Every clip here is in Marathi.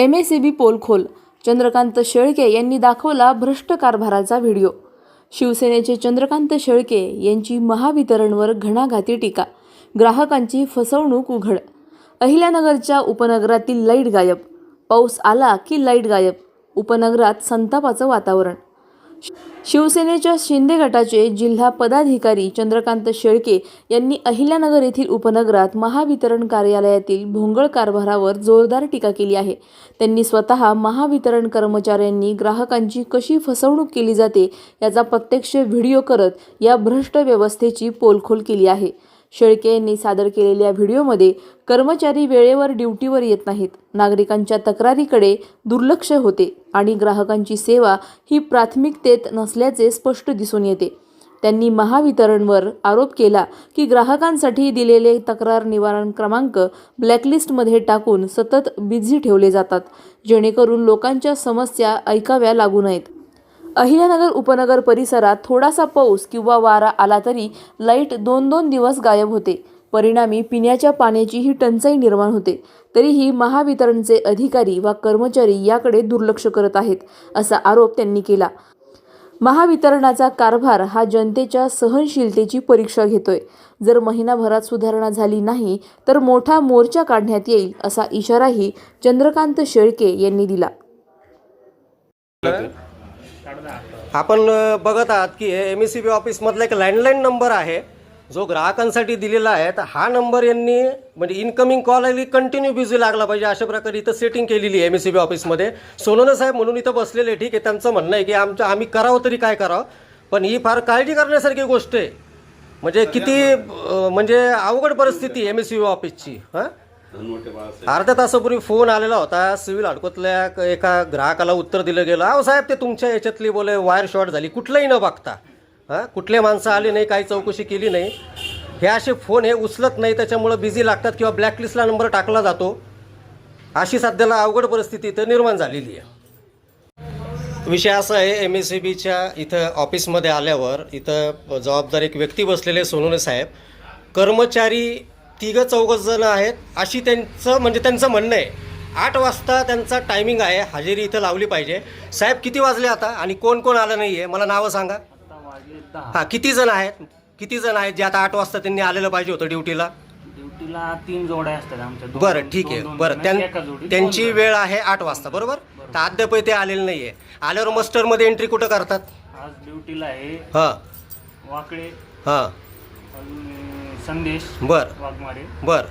एम एस सी बी पोलखोल चंद्रकांत शेळके यांनी दाखवला भ्रष्ट कारभाराचा व्हिडिओ. शिवसेनेचे चंद्रकांत शेळके यांची महावितरणवर घणाघाती टीका. ग्राहकांची फसवणूक उघड. अहिल्यानगरच्या उपनगरातील लाइट गायब. पाऊस आला की लाइट गायब. उपनगरात संतापाचं वातावरण. शिवसेनेच्या शिंदे गटाचे जिल्हा पदाधिकारी चंद्रकांत शेळके यांनी अहिल्यानगर येथील उपनगरात महावितरण कार्यालयातील भोंगळ कारभारावर जोरदार टीका केली आहे. त्यांनी स्वतः महावितरण कर्मचाऱ्यांनी ग्राहकांची कशी फसवणूक केली जाते याचा प्रत्यक्ष व्हिडिओ करत या भ्रष्ट व्यवस्थेची पोलखोल केली आहे. शेळके यांनी सादर केलेल्या व्हिडिओमध्ये कर्मचारी वेळेवर ड्युटीवर येत नाहीत. नागरिकांच्या तक्रारीकडे दुर्लक्ष होते आणि ग्राहकांची सेवा ही प्राथमिकतेत नसल्याचे स्पष्ट दिसून येते. त्यांनी महावितरणवर आरोप केला की ग्राहकांसाठी दिलेले तक्रार निवारण क्रमांक ब्लॅकलिस्टमध्ये टाकून सतत बिझी ठेवले जातात जेणेकरून लोकांच्या समस्या ऐकाव्या लागू नयेत. अहिल्यानगर उपनगर परिसरात थोडासा पाऊस किंवा वारा आला तरी लाइट दोन दोन दिवस गायब होते. परिणामी पिण्याच्या पाण्याचीही टंचाई निर्माण होते. तरीही महावितरणचे अधिकारी वा कर्मचारी याकडे दुर्लक्ष करत आहेत असा आरोप त्यांनी केला. महावितरणाचा कारभार हा जनतेच्या सहनशीलतेची परीक्षा घेतोय. जर महिनाभरात सुधारणा झाली नाही तर मोठा मोर्चा काढण्यात येईल असा इशाराही चंद्रकांत शेळके यांनी दिला. आपण बघत आहात की हे एम एस सी बी ऑफिसमधला एक लँडलाईन नंबर आहे. जो ग्राहकांसाठी दिलेला आहे. तर हा नंबर यांनी म्हणजे इनकमिंग कॉल आली कंटिन्यू बिझी लागला पाहिजे अशा प्रकारे इथं सेटिंग केलेली आहे एम एस सी बी ऑफिसमध्ये. सोनोने साहेब म्हणून इथं बसलेले ठीक आहे. त्यांचं म्हणणं आहे की आमचं आम्ही करावं तरी काय करावं. पण ही फार काळजी करण्यासारखी गोष्ट आहे. म्हणजे किती म्हणजे अवघड परिस्थिती एम एस सी बी ऑफिसची. हां? अर्ध्या तासापूर्वी फोन आलेला होता. सिव्हिल हडकोतल्या एका ग्राहकाला उत्तर दिलं गेलं. अहो साहेब ते तुमच्या याच्यातली बोले वायर शॉर्ट झाली. कुठलंही न बघता. हां कुठले माणसं आली नाही काही चौकशी केली नाही. हे असे फोन हे उचलत नाही त्याच्यामुळं बिझी लागतात किंवा ब्लॅकलिस्टला नंबर टाकला जातो. अशी सध्याला अवघड परिस्थिती इथं निर्माण झालेली आहे. विषय असा आहे एम एस सी बीच्या इथं ऑफिसमध्ये आल्यावर इथं जबाबदार एक व्यक्ती बसलेले सोनवणे साहेब. कर्मचारी तिघं चौघं जण आहेत. अशी त्यांचं म्हणजे त्यांचं म्हणणं आहे. आठ वाजता त्यांचा टायमिंग आहे. हजेरी इथं लावली पाहिजे. साहेब किती वाजले आता? आणि कोण कोण आलं नाही आहे मला नावं सांगा. हां किती जण आहेत? किती जण आहेत जे आता आठ वाजता त्यांनी आलेलं पाहिजे होतं ड्युटीला? ड्युटीला तीन जोड्या असतात आमच्या. बरं ठीक आहे. बरं दोन- त्यां त्यांची. वेळ आहे आठ वाजता बरोबर? तर अद्याप ते आलेले नाही आहे आल्यावर मस्टरमध्ये एंट्री कुठं करतात? आज ड्युटीला आहे. हां. वाकडे. हां. संदेश बरं. वाघमारे बरं.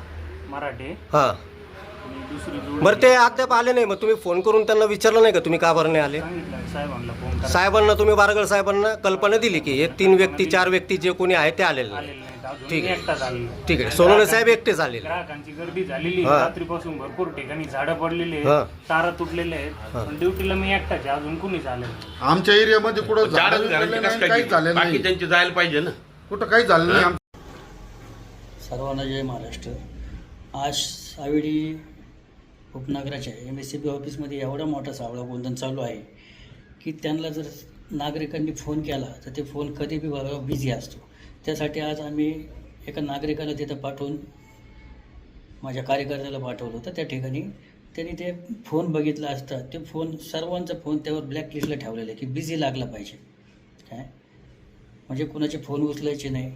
मराठे हां. आणि दुसरी जोडी बरं ते अद्याप आले नाही मग तुम्ही फोन करून त्यांना विचारलं नाही का तुम्ही का बरं नाही आले? सांगितलं साहेबांना फोन करा. साहेबांना तुम्ही बारगळ साहेबांना कल्पना दिली की हे तीन व्यक्ती चार व्यक्ती जे कोणी आहेत ते आलेले नाही. आलेले नाहीत अजून ठीक आहे. आलेला ठीक आहे. सोनवणे साहेब एकटे झालेले. ग्राहकांची गर्दी झालेली हा. आहे. रात्रीपासून भरपूर ठिकाणी झाडं पडलेली हा. आहेत तारा तुटलेले आहेत. पण ड्युटीला मी एकटाच आहे अजून कुणीच आलं नाही. आमच्या एरियामध्ये कुठं झाडं चारच घरांची नाही, कसं काय काहीच बाकी नाही. त्यांची जायला पाहिजे ना. कुठं काही झालं नाही सर्वांना जय महाराष्ट्र. आज सावेडी उपनगराच्या एम एस सी बी ऑफिसमध्ये एवढा मोठा सावळा गोंधन चालू आहे की त्यांना जर नागरिकांनी फोन केला तर ते फोन कधी बी बिझी असतो. त्यासाठी आज आम्ही एका नागरिकाला तिथं पाठवून माझ्या कार्यकर्त्याला पाठवलं होतं. त्या ठिकाणी त्यांनी ते फोन बघितला असता ते फोन सर्वांचा फोन त्यावर ब्लॅकलिस्टला ठेवलेला आहे की बिझी लागला पाहिजे. काय? म्हणजे कुणाचे फोन उचलायचे नाही.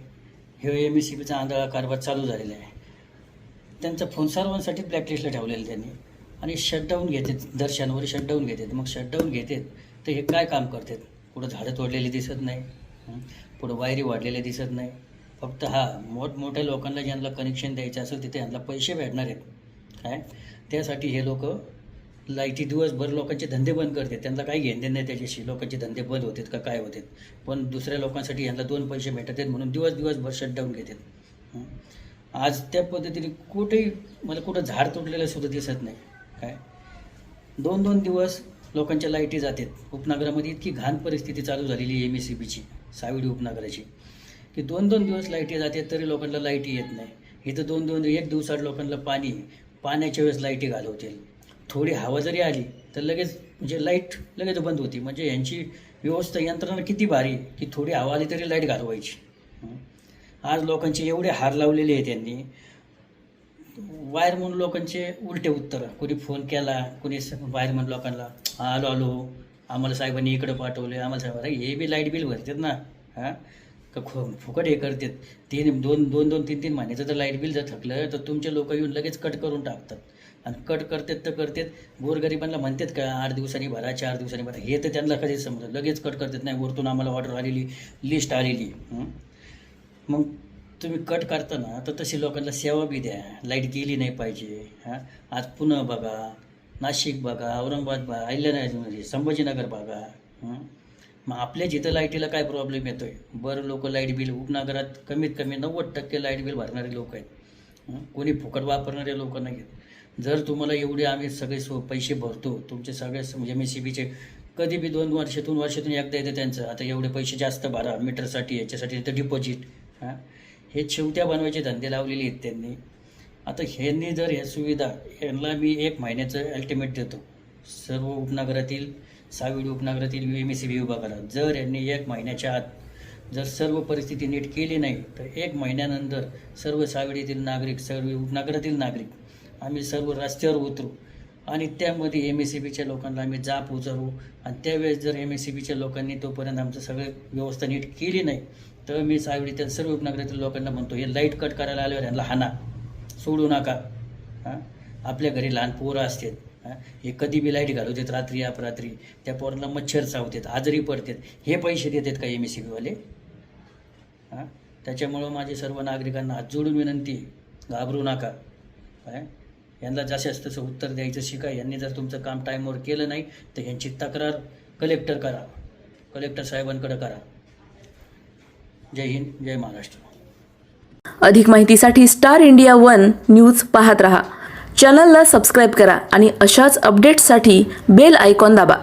हे एम एस सी बीचा आंधळा कारभार चालू झालेला आहे. त्यांचा फोन सर्वांसाठी ब्लॅकलिस्टला ठेवलेलं त्यांनी. आणि शटडाऊन घेतात दर शनिवारी शटडाऊन घेतात. मग शटडाऊन घेतात तर हे काय काम करतात? कुठं झाडं तोडलेली दिसत नाही. पुढं वायरी वाढलेल्या दिसत नाही. फक्त हा मोठमोठ्या लोकांना ज्यांना कनेक्शन द्यायचं असेल तिथे यांना पैसे भेटणार आहेत. काय? त्यासाठी हे लोक लाईटी दिवसभर लोकांचे धंदे बंद करतात. त्यांना काही घेणं नाही त्याच्याशी. लोकांचे धंदे बंद होतात का काय होतात. पण दुसऱ्या लोकांसाठी यांना दोन पैसे भेटत आहेत म्हणून दिवस दिवसभर शटडाऊन घेतात. आज त्या पद्धतीने कुठेही मला कुठं झाड तुटलेलं सुद्धा दिसत नाही. काय? दोन दोन दिवस लोकांच्या लाईटी जातात. उपनगरामध्ये इतकी घाण परिस्थिती चालू झालेली आहे एम एस सी बीची सावडी उपनगराची. की दोन दोन दिवस लाईटी जातात तरी लोकांना लाईटी येत नाही. इथं दोन दोन एक दिवसात लोकांना पाणी पाण्याच्या वेळेस लाईटी घालवतील. थोडी हवा जरी आली तर लगेच म्हणजे लाइट लगेच बंद होती. म्हणजे यांची व्यवस्था यंत्रणा किती भारी की थोडी हवा आली तरी लाइट घालवायची. आज लोकांचे एवढे हार लावलेले आहेत त्यांनी वायरमन लोकांचे उलटे उत्तर. कोणी फोन केला कोणी स- वायरमन लोकांना आलो आलो आम्हाला साहेबांनी इकडं पाठवले आम्हाला साहेब हे बी लाइट बिल भरतात ना. हां? का खो फुकट हे करतात. तीन दोन दोन दोन तीन तीन महिन्याचं जर लाइट बिल जर थकलं तर तुमचे लोक येऊन लगेच कट करून टाकतात. आणि कट करतात तर करतात. गोरगरिबांना म्हणतात का आठ दिवसांनी भरा चार दिवसांनी भरा. हे तर त्यांना कधीच समजत लगेच कट करतात. नाही वरतून आम्हाला ऑर्डर आलेली लिस्ट आलेली. मग तुम्ही कट करताना तर तशी लोकांना सेवा बी द्या. लाइट गेली नाही पाहिजे. हां? आज पुणे बघा नाशिक बघा औरंगाबाद बघा अहिल्यानगर संभाजीनगर बघा. मग आपल्या जिथं लाईटीला काय प्रॉब्लेम येतो आहे बरं लोक लाइट बिल उपनगरात कमीत कमी नव्वद टक्के लाइट बिल भरणारे लोक आहेत. कोणी फुकट वापरणारे लोक नाही आहेत जर तुम्हाला एवढे आम्ही सगळे सो पैसे भरतो तुमचे सगळे एम एस सी बीचे कधी बी दोन वर्षातून वर्षातून एकदा येतं त्यांचं. आता एवढे पैसे जास्त भरा मीटरसाठी याच्यासाठी तर डिपॉझिट हां? हे शेवट्या बनवायचे धंदे लावलेले आहेत त्यांनी. आता ह्यांनी जर ह्या सुविधा यांना मी एक महिन्याचं अल्टिमेट देतो. सर्व उपनगरातील साविड उपनगरातील एम एस सी बी विभागाला. जर यांनी एक महिन्याच्या आत जर सर्व परिस्थिती नीट केली नाही तर एक महिन्यानंतर सर्व साविडीतील नागरिक सर्व उपनगरातील नागरिक आम्ही सर्व रस्त्यावर उतरू. आणि त्यामध्ये एम एस सी बीच्या लोकांना आम्ही जाप उचलू. आणि त्यावेळेस जर एम एस सी बीच्या लोकांनी तोपर्यंत आमचं सगळं व्यवस्था नीट केली नाही तर मी सावडीतील सर्व उपनगरातील लोकांना म्हणतो हे लाइट कट करायला आल्यावर यांना हाना. सोडू नका. हां? आपल्या घरी लहान पोरं असतात. हे? कधी बी लाइट घालू देत रात्री अपरात्री. त्या पोरांना मच्छर चावतात आजारी पडतात. हे पैसे देतात का एम एस सी बीवाले हां? त्याच्यामुळं माझे सर्व नागरिकांना हात जोडून विनंती घाबरू नका. काय यांना जशास तसं उत्तर द्यायचं शिका यांनी जर तुमचं काम टाईमवर केलं नाही तर यांची तक्रार कलेक्टर करा. कलेक्टर साहेबांकडे करा. जय हिंद जय महाराष्ट्र. अधिक माहितीसाठी स्टार इंडिया वन न्यूज पाहत रहा. चॅनलला सबस्क्राईब करा आणि अशाच अपडेट्ससाठी बेल आयकॉन दाबा.